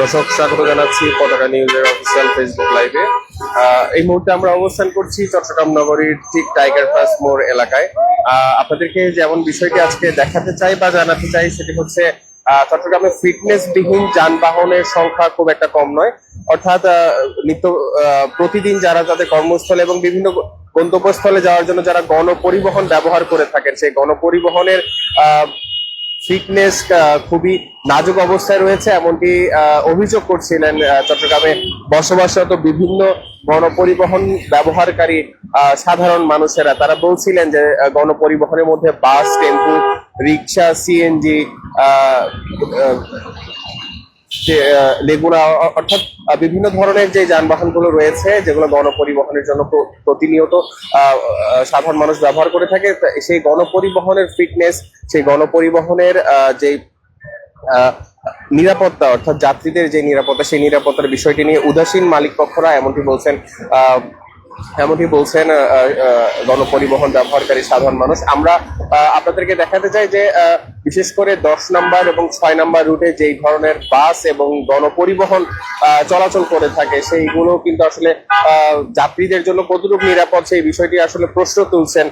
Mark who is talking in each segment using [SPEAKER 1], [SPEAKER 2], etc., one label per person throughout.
[SPEAKER 1] দর্শক, স্বাগত জানাচ্ছি পতাকা নিউজের অফিসিয়াল ফেসবুক লাইভে এই মুহূর্তে আমরা অবস্থান করছি চট্টগ্রাম নগরীর ঠিক টাইগার পাস মোড় এলাকায়। আপনাদেরকে যেমন বিষয়টি আজকে দেখাতে চাই বা জানাতে চাই, সেটি হচ্ছে চট্টগ্রামে ফিটনেস বিহীন যানবাহনের সংখ্যা খুব একটা কম নয়। অর্থাৎ নিত্য প্রতিদিন যারা তাদের কর্মস্থলে এবং বিভিন্ন গন্তব্যস্থলে যাওয়ার জন্য যারা গণপরিবহন ব্যবহার করে থাকেন, সেই গণপরিবহনের, আহ ফিটনেস খুবই নাজুক অবস্থায় রয়েছে, এমনটি অভিযোগ করছিলেন চট্টগ্রামে বসবাসরত বিভিন্ন গণপরিবহন ব্যবহারকারী সাধারণ মানুষেরা। তারা বলছিলেন যে গণপরিবহনের মধ্যে বাস, টেম্পু, রিক্সা, সিএনজি যে লেগুনা অর্থাৎ বিভিন্ন ধরনের যে যানবাহনগুলো রয়েছে, যেগুলো গণপরিবহনের জন্য প্রতিনিয়ত সাধারণ মানুষ ব্যবহার করে থাকে সেই গণপরিবহনের ফিটনেস, সেই গণপরিবহনের যে নিরাপত্তা, অর্থাৎ যাত্রীদের যে নিরাপত্তা, সেই নিরাপত্তার বিষয়টি নিয়ে উদাসীন মালিক পক্ষরা এমনটি বলছেন এমনটি বলছেন গণপরিবহন ব্যবহারকারী সাধারণ মানুষ। আমরা আপনাদেরকে দেখাতে চাই যে বিশেষ করে দশ নাম্বার এবং ছয় নাম্বার রুটে যেই ধরনের বাস এবং গণপরিবহন চলাচল করে থাকে, সেইগুলো কিন্তু আসলে যাত্রীদের জন্য কতটুকু নিরাপদ, সেই বিষয়টি আসলে প্রশ্ন তুলছেন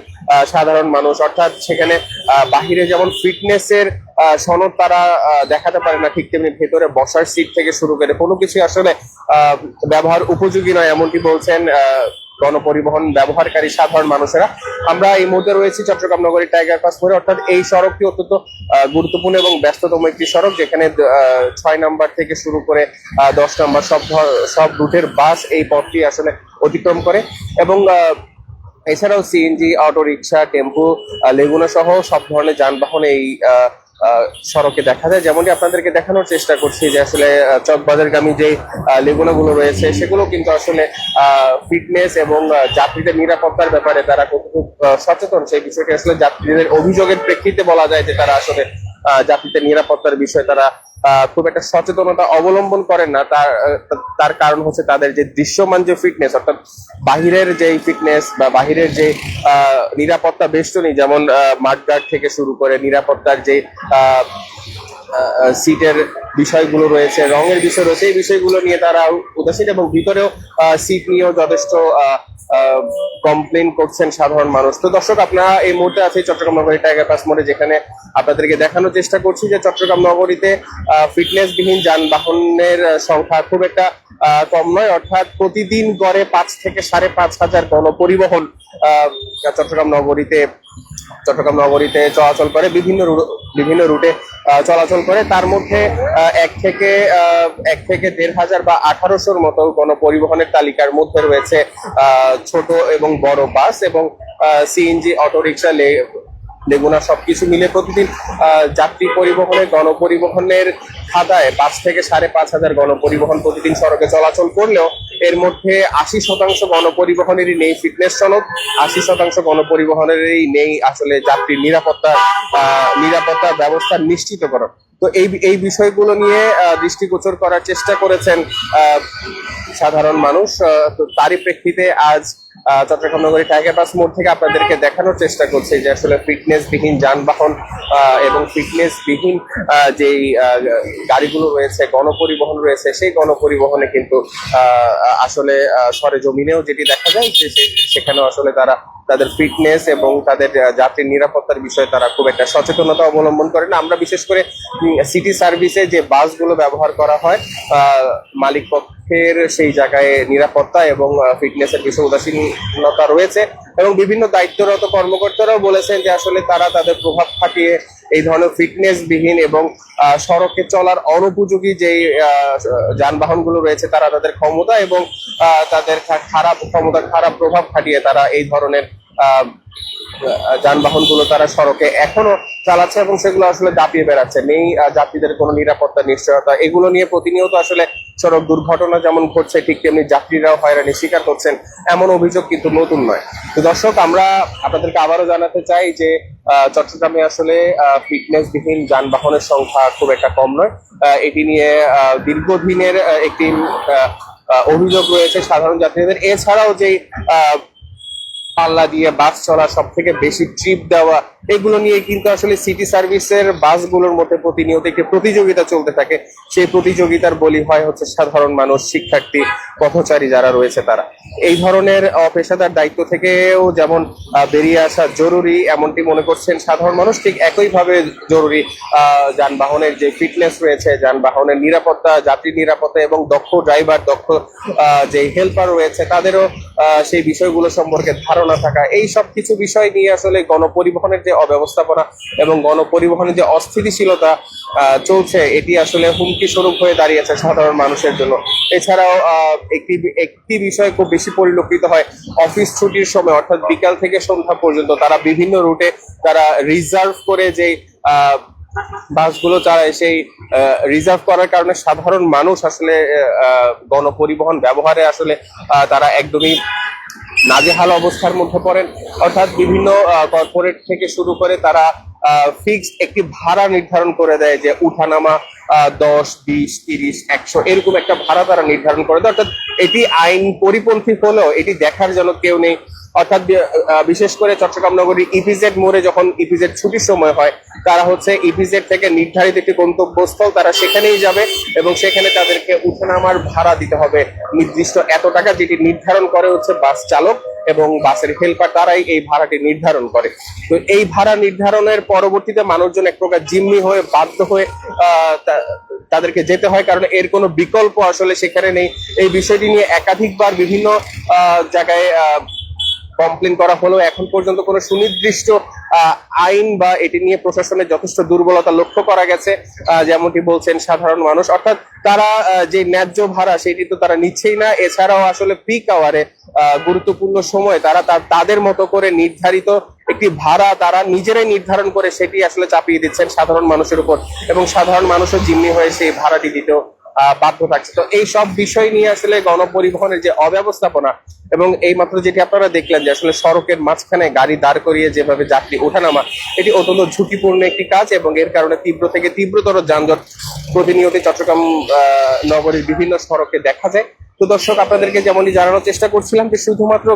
[SPEAKER 1] সাধারণ মানুষ। অর্থাৎ সেখানে বাহিরে যেমন ফিটনেসের সনদ তারা দেখাতে পারে না ঠিক তেমনি ভেতরে বসার সিট থেকে শুরু করে কোনো কিছু আসলে ব্যবহার উপযোগী নয়, এমনটি বলছেন গণপরিবহন ব্যবহারকারী সাধারণ মানুষেরা। আমরা এই মুহূর্তে রয়েছি চট্টগ্রাম নগরীর টাইগার পাস মোড়ে। অর্থাৎ এই সড়কটি অত্যন্ত গুরুত্বপূর্ণ এবং ব্যস্ততম একটি সড়ক যেখানে ছয় নাম্বার থেকে শুরু করে দশ নাম্বার সব সব রুটের বাস এই পথটি আসলে অতিক্রম করে। এবং এছাড়াও সিএনজি অটো রিক্সা টেম্পু লেগুনা সহ সব ধরনের যানবাহন এই আহ, সড়কে দেখা যায়। যেমনটি আপনাদেরকে দেখানোর চেষ্টা করছি যে আসলে চকবাজারগামী যে লেগুনাগুলো রয়েছে, সেগুলো কিন্তু আসলে ফিটনেস এবং যাত্রীদের নিরাপত্তার ব্যাপারে তারা কতটুকু সচেতন, সেই বিষয়টি আসলে যাত্রীদের অভিযোগের প্রেক্ষিতে বলা যায় যে তারা আসলে যাত্রীদের নিরাপত্তার বিষয়ে তারা খুব একটা সচেতনতা অবলম্বন করেন না। তার তার কারণ হচ্ছে তাদের যে দৃশ্যমান যে ফিটনেস অর্থাৎ বাহিরের যে ফিটনেস বা বাহিরের যে নিরাপত্তা বেষ্টনী, যেমন মাঠগার্ড থেকে শুরু করে নিরাপত্তার যে সিটের বিষয়গুলো রয়েছে, রঙের বিষয় রয়েছে, এই বিষয়গুলো নিয়ে তারা উদাসীন এবং ভিতরেও সিট নিয়েও যথেষ্ট কমপ্লেন করছেন সাধারণ মানুষ। তো দর্শক, আপনারা এই মুহূর্তে আছে চট্টগ্রাম নগরী টাইগার পাস মোড়ে, যেখানে আপনাদেরকে দেখানোর চেষ্টা করছি যে চট্টগ্রাম নগরীতে ফিটনেস বিহীন যানবাহনের সংখ্যা খুব একটা কম নয়। অর্থাৎ প্রতিদিন গড়ে পাঁচ থেকে সাড়ে পাঁচ হাজার গণপরিবহন চট্টগ্রাম নগরীতে চট্টগ্রাম নগরীতে চলাচল করে। বিভিন্ন বিভিন্ন রুটে চলাচল করে। তার মধ্যে এক থেকে এক থেকে দেড় হাজার বা আঠারোশোর মতো গণপরিবহনের তালিকার মধ্যে রয়েছে ছোট এবং বড় বাস এবং সিএনজি, অটোরিকশা লেগুনা সবকিছু মিলে প্রতিদিন যাত্রী পরিবহনের গণপরিবহনের খাতায় পাঁচ থেকে সাড়ে পাঁচ হাজার গণপরিবহন প্রতিদিন সড়কে চলাচল করলেও এর মধ্যে আশি শতাংশ গণপরিবহনেরই নেই ফিটনেস সনদ, আশি শতাংশ গণপরিবহনেরই নেই আসলে যাত্রীর নিরাপত্তা নিরাপত্তা ব্যবস্থা নিশ্চিত নিশ্চিতকরণ। তো এই এই বিষয়গুলো নিয়ে দৃষ্টিগোচর করার চেষ্টা করেছেন সাধারণ মানুষ তো তারই প্রেক্ষিতে আজ চট্টগ্রাম নগরী টাইগার বাস মোড় থেকে আপনাদেরকে দেখানোর চেষ্টা করছি যে আসলে ফিটনেস বিহীন যানবাহন এবং ফিটনেস বিহীন আহ, যেই গাড়িগুলো রয়েছে গণপরিবহন রয়েছে সেই গণপরিবহনে কিন্তু আসলে সরে জমিনেও যেটি দেখা যায় যে সেখানেও আসলে তারা তাদের ফিটনেস এবং তাদের যাত্রীর নিরাপত্তার বিষয়ে তারা খুব একটা সচেতনতা অবলম্বন করে না। আমরা বিশেষ করে সিটি সার্ভিসে যে বাসগুলো ব্যবহার করা হয় আহ, পক্ষের সেই জায়গায় নিরাপত্তা এবং ফিটনেসের বিষয়ে উদাসীনতা রয়েছে এবং বিভিন্ন দায়িত্বরত কর্মকর্তারাও বলেছেন যে আসলে তারা তাদের প্রভাব খাটিয়ে এই ধরনের ফিটনেস বিহীন এবং সড়কে চলার অনুপযোগী যে যানবাহনগুলো রয়েছে তারা তাদের ক্ষমতা এবং তাদের খারাপ ক্ষমতা খারাপ প্রভাব খাটিয়ে তারা এই ধরনের আহ, যানবাহনগুলো তারা সড়কে এখনও চালাচ্ছে এবং সেগুলো আসলে দাপিয়ে বেড়াচ্ছে। নেই যাত্রীদের কোনো নিরাপত্তা নিশ্চয়তা এগুলো নিয়ে প্রতিনিয়ত আসলে সড়ক দুর্ঘটনা যেমন ঘটছে ঠিক তেমনি যাত্রীরাও হয়রানি স্বীকার করছেন এমন অভিযোগ কিন্তু নতুন নয়। তো দর্শক আমরা আপনাদেরকে আবারও জানাতে চাই যে চট্টগ্রামে আসলে ফিটনেস বিহীন যানবাহনের সংখ্যা খুব একটা কম নয়। এটি নিয়ে দীর্ঘদিনের একটি অভিযোগ রয়েছে সাধারণ যাত্রীদের। এছাড়াও যে পাল্লা দিয়ে বাস চলা সব থেকে বেশি ট্রিপ দেওয়া, এগুলো নিয়ে কিন্তু আসলে সিটি সার্ভিসের বাসগুলোর মধ্যে প্রতিনিয়ত একটি প্রতিযোগিতা চলতে থাকে। সেই প্রতিযোগিতার বলি হয় হচ্ছে সাধারণ মানুষ, শিক্ষার্থী, পথচারী যারা রয়েছে তারা। এই ধরনের অপেশাদার দায়িত্ব থেকেও যেমন বেরিয়ে আসা জরুরি, এমনটি মনে করছেন সাধারণ মানুষ, ঠিক একইভাবে জরুরি যানবাহনের যে ফিটনেস রয়েছে, যানবাহনের নিরাপত্তা, যাত্রী নিরাপত্তা এবং দক্ষ ড্রাইভার দক্ষ যে হেল্পার রয়েছে, তাদেরও সেই বিষয়গুলো সম্পর্কে ধারণা থাকা। এই সব কিছু বিষয় নিয়ে আসলে গণপরিবহনের যে অব্যবস্থাপনা এবং গণপরিবহনের যে অস্থিতিশীলতা চলছে, এটি আসলে হুমকি স্বরূপ হয়ে দাঁড়িয়েছে সাধারণ মানুষের জন্য। এছাড়াও একটি একটি বিষয় খুব বেশি পরিলক্ষিত হয়, অফিস ছুটির সময়, অর্থাৎ বিকাল থেকে সন্ধ্যা পর্যন্ত তারা বিভিন্ন রুটে তারা রিজার্ভ করে যে বাসগুলো চালায়, সেই রিজার্ভ করার কারণে সাধারণ মানুষ আসলে গণপরিবহন ব্যবহারে আসলে তারা একদমই নাজেহাল অবস্থার মধ্যে পড়েন। অর্থাৎ বিভিন্ন কর্পোরেট থেকে শুরু করে তারা ফিক্সড একটি ভাড়া নির্ধারণ করে দেয় যে উঠানামা দশ, বিশ, তিরিশ, একশো, এরকম একটা ভাড়া তারা নির্ধারণ করে দেয়। অর্থাৎ এটি আইন পরিপন্থী হলেও এটি দেখার জন্য কেউ নেই। অর্থাৎ বিশেষ করে চট্টগ্রাম নগরী ইপিজেড মোড়ে যখন ইপিজেড ছুটির সময় হয়, তারা হচ্ছে ইপিজেড থেকে নির্ধারিত একটি গন্তব্যস্থল তারা সেখানেই যাবে এবং সেখানে তাদেরকে উঠানামার ভাড়া দিতে হবে। নির্দিষ্ট এত টাকা যেটি নির্ধারণ করে হচ্ছে বাস চালক এবং বাসের হেল্পার, তারাই এই ভাড়াটি নির্ধারণ করে। তো এই ভাড়া নির্ধারণের পরবর্তীতে মানুষজন এক প্রকার জিম্মি হয়ে, বাধ্য হয়ে তাদেরকে যেতে হয়, কারণ এর কোনো বিকল্প আসলে সেখানে নেই। এই বিষয়টি নিয়ে একাধিকবার বিভিন্ন জায়গায় কমপ্লেন করা হলেও এখন পর্যন্ত কোনো সুনির্দিষ্ট আইন বা এটি নিয়ে প্রশাসনের যথেষ্ট দুর্বলতা লক্ষ্য করা গেছে। যেমনটি বলছেন সাধারণ মানুষ। অর্থাৎ তারা যে ন্যায্য ভাড়া, সেটি তো তারা নিচ্ছেই না। এছাড়াও আসলে পিক আওয়ারে গুরুত্বপূর্ণ সময় তারা, তাদের মতো করে নির্ধারিত একটি ভাড়া তারা নিজেরাই নির্ধারণ করে সেটি আসলে চাপিয়ে দিচ্ছেন সাধারণ মানুষের উপর। এবং সাধারণ মানুষও জিম্মি হয়ে সেই ভাড়াটি দিতেও বাধ্য থাকছে। তো এই সব বিষয় নিয়ে আসলে গণপরিবহনের যে অব্যবস্থাপনা এবং এই মাত্র যেটি আপনারা দেখলেন যে আসলে সড়কের মাঝখানে গাড়ি দাঁড় করিয়ে যেভাবে যাত্রী ওঠানামা, এটি অত্যন্ত ঝুঁকিপূর্ণ একটি কাজ এবং এর কারণে তীব্র থেকে তীব্রতর যানজট প্রতিনিয়ত চট্টগ্রাম নগরীর বিভিন্ন সড়কে দেখা যায়। তো দর্শক, আপনাদেরকে যেমনই জানানোর চেষ্টা করছিলাম যে শুধুমাত্র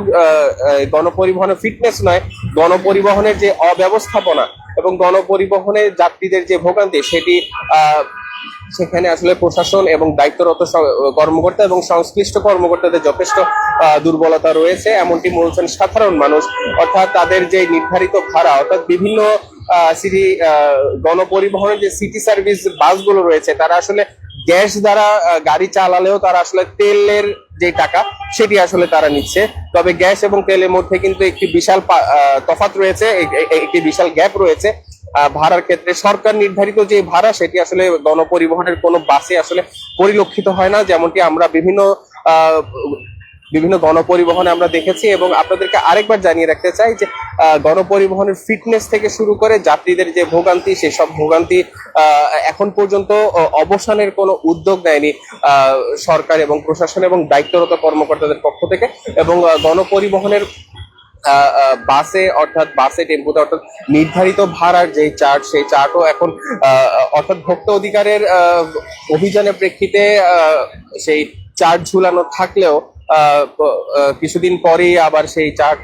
[SPEAKER 1] গণপরিবহনের ফিটনেস নয়, গণপরিবহনের যে অব্যবস্থাপনা এবং গণপরিবহনের যাত্রীদের যে ভোগান্তি, সেটি সেখানে আসলে প্রশাসন এবং দায়িত্বরত কর্মকর্তা এবং সংশ্লিষ্ট কর্মকর্তাদের যথেষ্ট দুর্বলতা রয়েছে। এমনটি বলছেন সাধারণ মানুষ। অর্থাৎ তাদের যে নির্ধারিত ভাড়া, অর্থাৎ বিভিন্ন সিটি গণপরিবহনের যে সিটি সার্ভিস বাসগুলো রয়েছে, তারা আসলে গ্যাস দ্বারা গাড়ি চালালেও তারা আসলে তেলের যে টাকা, সেটি আসলে তারা নিচ্ছে। তবে গ্যাস এবং তেলের মধ্যে কিন্তু একটি বিশাল তফাত রয়েছে একটি বিশাল গ্যাপ রয়েছে। ভাড়ার ক্ষেত্রে সরকার নির্ধারিত যে ভাড়া, সেটি আসলে গণপরিবহনের কোনো বাসে আসলে পরিলক্ষিত হয় না, যেমনটি আমরা বিভিন্ন বিভিন্ন গণপরিবহনে আমরা দেখেছি। এবং আপনাদেরকে আরেকবার জানিয়ে রাখতে চাই যে গণপরিবহনের ফিটনেস থেকে শুরু করে যাত্রীদের যে ভোগান্তি, সেসব ভোগান্তি এখন পর্যন্ত অবসানের কোনো উদ্যোগ নেয়নি সরকার এবং প্রশাসন এবং দায়িত্বরত কর্মকর্তাদের পক্ষ থেকে। এবং গণপরিবহনের বাসে অর্থাৎ বাসে টেম্পুতে অর্থাৎ নির্ধারিত ভাড়ার যে চার্ট সেই চার্টও এখন অর্থাৎ ভোক্তা অধিকারের অভিযানের প্রেক্ষিতে সেই চার্ট ঝুলানো থাকলেও কিছুদিন পরেই আবার সেই চার্ট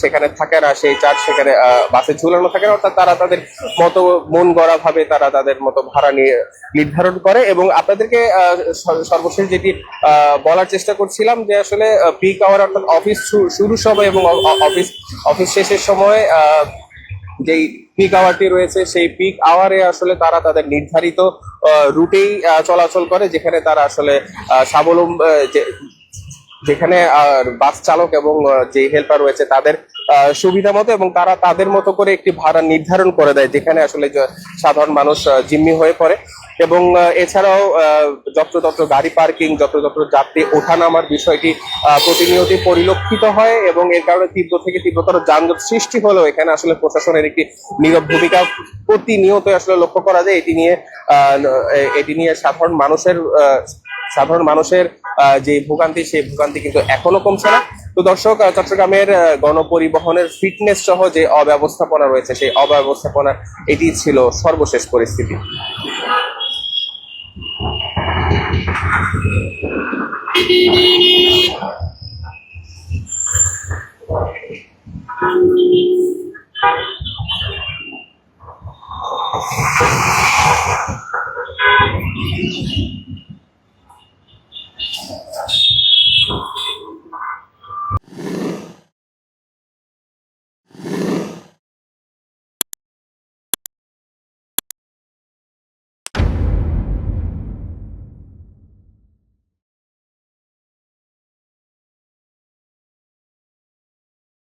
[SPEAKER 1] সেখানে থাকে না, সেই চার্ট সেখানে বাসে ঝুলানো থাকে না, অর্থাৎ তারা তাদের মতো মন গড়া ভাবে তারা তাদের মতো ভাড়া নিয়ে নির্ধারণ করে এবং আপনাদেরকে সর্বশেষ যেটি বলার চেষ্টা করছিলাম যে আসলে পিক আওয়ার অর্থাৎ অফিস শুরুর সময় এবং অফিস অফিস শেষের সময় যেই পিক আওয়ারটি রয়েছে সেই পিক আওয়ারে আসলে তারা তাদের নির্ধারিত রুটেই চলাচল করে যেখানে তারা আসলে স্বাবলম্ব যেখানে বাস চালক এবং যে হেল্পার রয়েছে তাদের সুবিধা মতো এবং তারা তাদের মতো করে একটি ভাড়া নির্ধারণ করে দেয়, যেখানে আসলে সাধারণ মানুষ জিম্মি হয়ে পড়ে। এবং এছাড়াও যত্রতত্র গাড়ি পার্কিং, যত্রতত্র যাত্রী ওঠানামার বিষয়টি প্রতিনিয়তই পরিলক্ষিত হয় এবং এর কারণে তীব্র থেকে তীব্রতর যানজট সৃষ্টি হলেও এখানে আসলে প্রশাসনের একটি নীরব ভূমিকা প্রতিনিয়ত আসলে লক্ষ্য করা যায়। এটি নিয়ে এটি নিয়ে সাধারণ মানুষের সাধারণ মানুষের যে ভোগান্তি, সেই ভোগান্তি কিন্তু এখনও কমছে না। তো দর্শক চট্টগ্রামের গণপরিবহনের ফিটনেস সহ যে অব্যবস্থাপনা রয়েছে, সেই অব্যবস্থাপনা, এটি ছিল সর্বশেষ পরিস্থিতি।